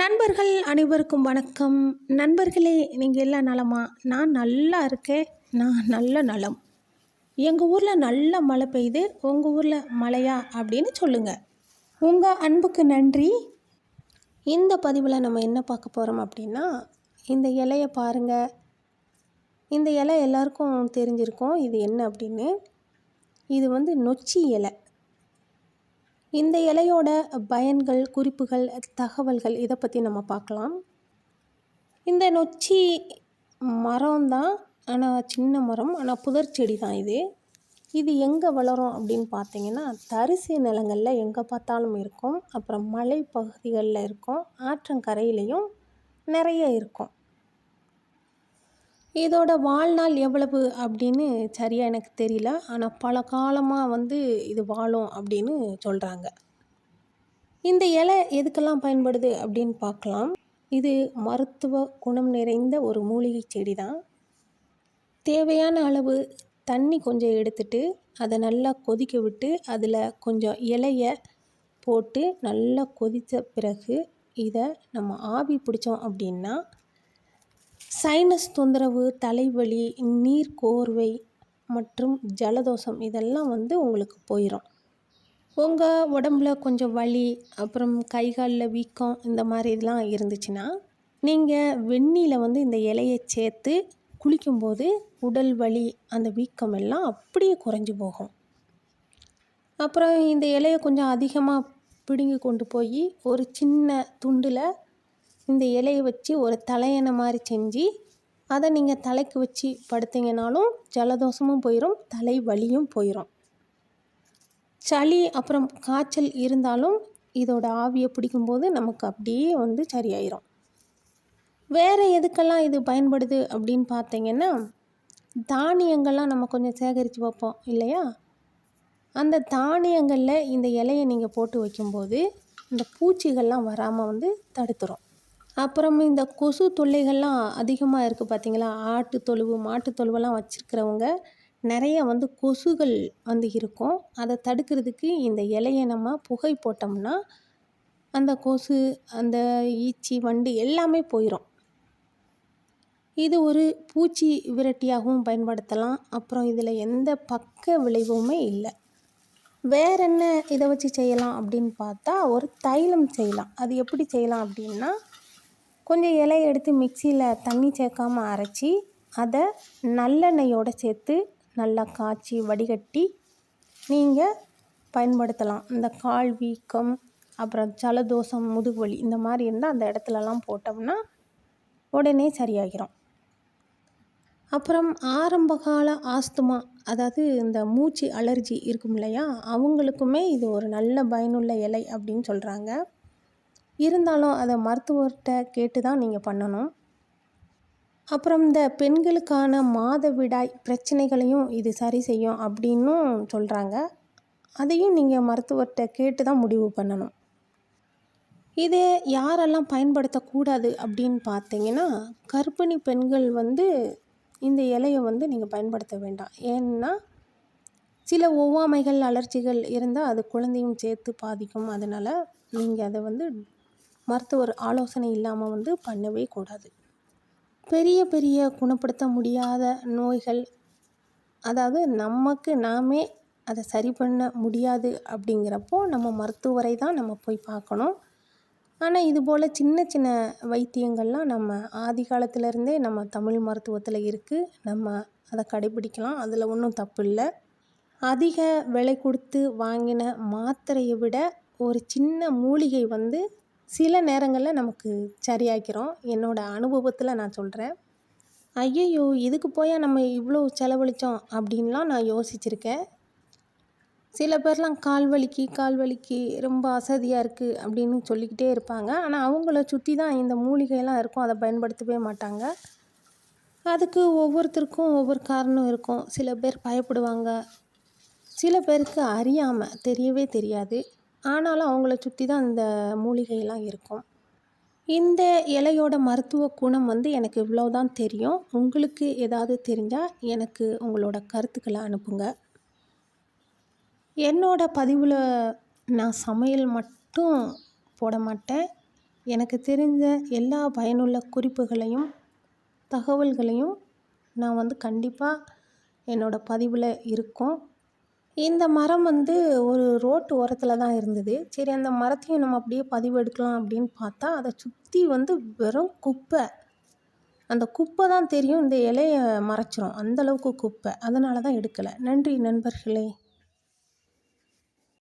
நண்பர்கள் அனைவருக்கும் வணக்கம். நண்பர்களே நீங்கள் எல்லாம் நலமா? நான் நல்லா இருக்கேன். நான் நல்ல நலம். எங்கள் ஊரில் நல்ல மழை பெய்யுது. உங்கள் ஊரில் மழையா? அப்படின்னு சொல்லுங்கள் உங்கள் அன்புக்கு நன்றி. இந்த பதிவில் நம்ம என்ன பார்க்க போகிறோம் அப்படின்னா இந்த இலையை பாருங்கள் இந்த இலை எல்லாருக்கும் தெரிஞ்சிருக்கும். இது என்ன அப்படின்னு? இது வந்து நொச்சி இலை. இந்த இலையோட பயன்கள் குறிப்புகள் தகவல்கள் இதை பற்றி நம்ம பார்க்கலாம். இந்த நொச்சி மரம் தான் ஆனால் சின்ன மரம் ஆனால் புதர் செடி தான் இது. இது எங்கே வளரும் அப்படின்னு பார்த்தீங்கன்னா தரிசு நிலங்களில் எங்கே பார்த்தாலும் இருக்கும். அப்புறம் மலை பகுதிகளில் இருக்கும். ஆற்றங்கரையிலையும் நிறைய இருக்கும். இதோட வாழ்நாள் எவ்வளவு அப்படின்னு சரியாக எனக்கு தெரியல. ஆனால் பல காலமாக வந்து இது வாழும் அப்படின்னு சொல்கிறாங்க இந்த இலை எதுக்கெல்லாம் பயன்படுது அப்படின்னு பார்க்கலாம். இது மருத்துவ குணம் நிறைந்த ஒரு மூலிகை செடி தான் தேவையான அளவு தண்ணி கொஞ்சம் எடுத்துட்டு அதை நல்லா கொதிக்க விட்டு அதில் கொஞ்சம் இலைய போட்டு நல்லா கொதித்த பிறகு இதை நம்ம ஆவி பிடிச்சோம் அப்படின்னா சைனஸ் தொந்தரவு தலைவலி நீர் கோர்வை மற்றும் ஜலதோஷம் இதெல்லாம் வந்து உங்களுக்கு போயிடும் உங்கள் உடம்புல கொஞ்சம் வலி அப்புறம் கை காலில் வீக்கம் இந்த மாதிரி இதெல்லாம் இருந்துச்சுன்னா நீங்கள் வெந்நியில் வந்து இந்த இலையை சேர்த்து குளிக்கும்போது உடல் வலி அந்த வீக்கம் எல்லாம் அப்படியே குறைஞ்சி போகும். அப்புறம் இந்த இலையை கொஞ்சம் அதிகமாக பிடுங்கி கொண்டு போய் ஒரு சின்ன துண்டில் இந்த இலையை வச்சு ஒரு தலையணை மாதிரி செஞ்சு அதை நீங்கள் தலைக்கு வச்சு படுத்தீங்கனாலும் ஜலதோஷமும் போயிடும் தலை வலியும் போயிடும் சளி அப்புறம் காய்ச்சல் இருந்தாலும் இதோட ஆவியை பிடிக்கும்போது நமக்கு அப்படியே வந்து சரியாயிரும். வேறு எதுக்கெல்லாம் இது பயன்படுது அப்படின்னு பார்த்தீங்கன்னா தானியங்கள்லாம் நம்ம கொஞ்சம் சேகரித்து வைப்போம் இல்லையா? அந்த தானியங்களில் இந்த இலையை நீங்கள் போட்டு வைக்கும்போது இந்த பூச்சிகள்லாம் வராமல் வந்து தடுத்துரும். அப்புறம் இந்த கொசு தொல்லைகள்லாம் அதிகமாக இருக்குது பார்த்தீங்களா ஆட்டு தொழுவு மாட்டு தொழுவெல்லாம் வச்சுருக்கிறவங்க நிறைய வந்து கொசுகள் வந்து இருக்கும். அதை தடுக்கிறதுக்கு இந்த இலையை நம்ம புகை போட்டோம்னா அந்த கொசு அந்த ஈச்சி வண்டு எல்லாமே போயிடும் இது ஒரு பூச்சி விரட்டியாகவும் பயன்படுத்தலாம். அப்புறம் இதில் எந்த பக்க விளைவுமே இல்லை. வேற என்ன இதை வச்சு செய்யலாம் அப்படின்னு பார்த்தா ஒரு தைலம் செய்யலாம். அது எப்படி செய்யலாம் அப்படின்னா கொஞ்சம் இலையை எடுத்து மிக்சியில் தண்ணி சேர்க்காமல் அரைச்சி அதை நல்லெண்ணெயோடு சேர்த்து நல்லா காய்ச்சி வடிகட்டி நீங்கள் பயன்படுத்தலாம். இந்த கால் வீக்கம் அப்புறம் ஜலதோஷம் முதுகுவலி இந்த மாதிரி இருந்தால் அந்த இடத்துலலாம் போட்டோம்னா உடனே சரியாகிரும் அப்புறம் ஆரம்பகால ஆஸ்துமா அதாவது இந்த மூச்சு அலர்ஜி இருக்கும் இல்லையா அவங்களுக்குமே இது ஒரு நல்ல பயனுள்ள இலை அப்படின்னு சொல்கிறாங்க இருந்தாலும் அதை மருத்துவர்கிட்ட கேட்டு தான் நீங்கள் பண்ணணும். அப்புறம் இந்த பெண்களுக்கான மாதவிடாய் பிரச்சனைகளையும் இது சரி செய்யும் அப்படின்னும் சொல்கிறாங்க அதையும் நீங்கள் மருத்துவர்கிட்ட கேட்டு தான் முடிவு பண்ணணும். இது யாரெல்லாம் பயன்படுத்தக்கூடாது அப்படின்னு பார்த்தீங்கன்னா கர்ப்பிணி பெண்கள் வந்து இந்த இலையை வந்து நீங்கள் பயன்படுத்த வேண்டாம். ஏன்னா சில ஒவ்வாமைகள் அலர்ச்சிகள் இருந்தால் அது குழந்தையும் சேர்த்து பாதிக்கும். அதனால் நீங்கள் அதை வந்து மருத்துவர் ஆலோசனை இல்லாமல் வந்து பண்ணவே கூடாது. பெரிய பெரிய குணப்படுத்த முடியாத நோய்கள் அதாவது நமக்கு நாமே அதை சரி பண்ண முடியாது அப்படிங்கிறப்போ நம்ம மருத்துவரை தான் நம்ம போய் பார்க்கணும். ஆனால் இது போல் சின்ன சின்ன வைத்தியங்கள்லாம் நம்ம ஆதி காலத்துலேருந்தே நம்ம தமிழ் மருத்துவத்தில் இருக்குது நம்ம அதை கடைபிடிக்கலாம். அதில் ஒன்றும் தப்பு இல்லை. அதிக விலை கொடுத்து வாங்கின மாத்திரையை விட ஒரு சின்ன மூலிகை வந்து சில நேரங்களில் நமக்கு சரியாக்கிறோம் என்னோடய அனுபவத்தில் நான் சொல்கிறேன் ஐயையோ இதுக்கு போய் நம்ம இவ்வளோ செலவழித்தோம் அப்படின்லாம் நான் யோசிச்சிருக்கேன். சில பேர்லாம் கால் வலிக்கு கால் வலிக்கு ரொம்ப அசதியாக இருக்குது அப்படின்னு சொல்லிக்கிட்டே இருப்பாங்க. ஆனால் அவங்கள சுற்றி தான் இந்த மூலிகைலாம் இருக்கும். அதை பயன்படுத்தவே மாட்டாங்க. அதுக்கு ஒவ்வொருத்தருக்கும் ஒவ்வொரு காரணம் இருக்கும். சில பேர் பயப்படுவாங்க. சில பேருக்கு அறியாமல் தெரியவே தெரியாது. ஆனாலும் அவங்கள சுற்றி தான் இந்த மூலிகையெல்லாம் இருக்கும். இந்த இலையோட மருத்துவ குணம் வந்து எனக்கு இவ்வளோ தான் தெரியும். உங்களுக்கு ஏதாவது தெரிஞ்சால் எனக்கு உங்களோட கருத்துக்களை அனுப்புங்க. என்னோட பதிவில் நான் சமையல் மட்டும் போட மாட்டேன். எனக்கு தெரிஞ்ச எல்லா பயனுள்ள குறிப்புகளையும் தகவல்களையும் நான் வந்து கண்டிப்பாக என்னோடய பதிவில் இருக்கும். இந்த மரம் வந்து ஒரு ரோட்டு ஓரத்தில் தான் இருந்தது. சரி அந்த மரத்தையும் நம்ம அப்படியே பதிவு எடுக்கலாம் அப்படின்னு பார்த்தா அதை சுற்றி வந்து வெறும் குப்பை. அந்த குப்பை தான் தெரியும். இந்த இலைய மறைச்சிரும். அந்தளவுக்கு குப்பை. அதனால தான் எடுக்கலை. நன்றி நண்பர்களே.